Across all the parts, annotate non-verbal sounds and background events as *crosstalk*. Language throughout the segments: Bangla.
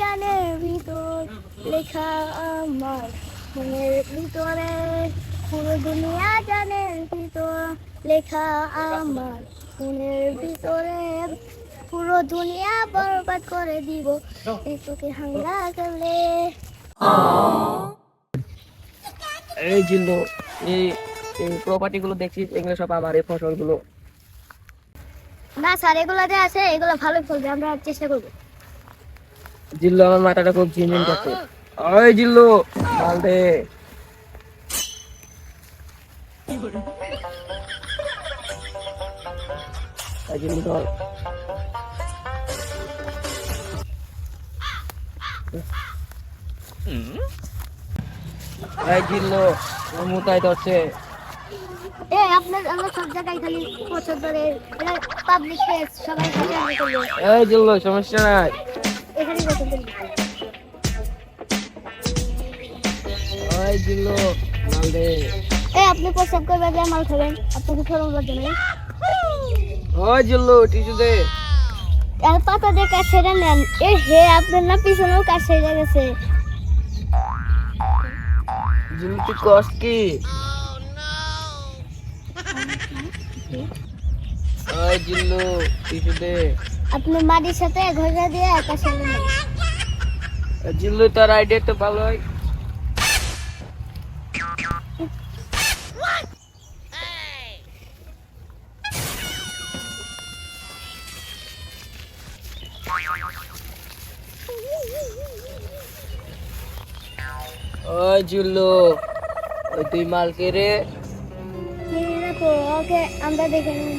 জানের ভিতর লেখা আমার মনের ভিতরে। পুরো দুনিয়া জানের ভিতর লেখা আমার মনের ভিতরে। পুরো দুনিয়া বরবাদ করে দিব এই তোকে হাঙ্গা করলে। এই এই প্রপার্টি গুলো দেখছিস এগুলো সব আমার এই ফসলগুলো। না স্যার এগুলো যে আছে এগুলো ভালো ফলবে আমরা চেষ্টা করব। জিল্লু আমার মাথাটা খুব ঝিনঝিন করছে। ওই জিল্লু মাল দে এই জিল্লু ধর। এই জিল্লু মুতাই ধরছে। এ আপনার আমরা সব জায়গায় খালি পছন্দের পাবলিক প্লেস সবাই খালি আমরা করব এই জিল্লু সমস্যা নাই। পছন্দ ওই জিল্লু মাল দে। এ আপনি প্রস্তাব করবেন যে মাল খাবেন। আপনাকে ফরম করতে নেই ওই জিল্লু টিস্যু দে। আর পাতা দিয়ে কাজ সেরে নেন। এ হে আপনার না পিছনেও কাজ সেরে গেছে। জিল্লু তুই কষ্ট কি? ওই জিল্লু টিস্যু দে। আপনি মাটির সাথে ঘষা দিয়ে নেন জিল্লু তোর আইডিয়া তো ওই জিল্লু ওই তুই রে? ওকে আমরা দেখে নিন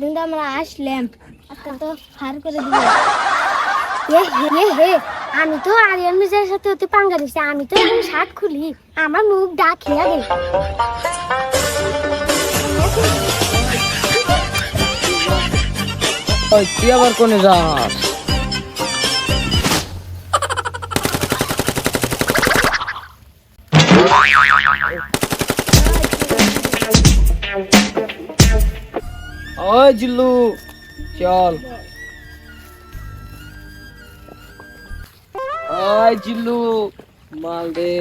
দিনকে আমরা আসলাম। একটা তো ফার করে দিল হে আমি তো আরিয়ান মির্জার সাথে হতে পাঙ্গা দিচ্ছি আমি তো শার্ট খুলি আমার মুখ ডাক খেয়া দে। ওই তুই আবার কোনে যাস? *laughs* ওই জিল্লু চল ওই জিল্লু মাল দে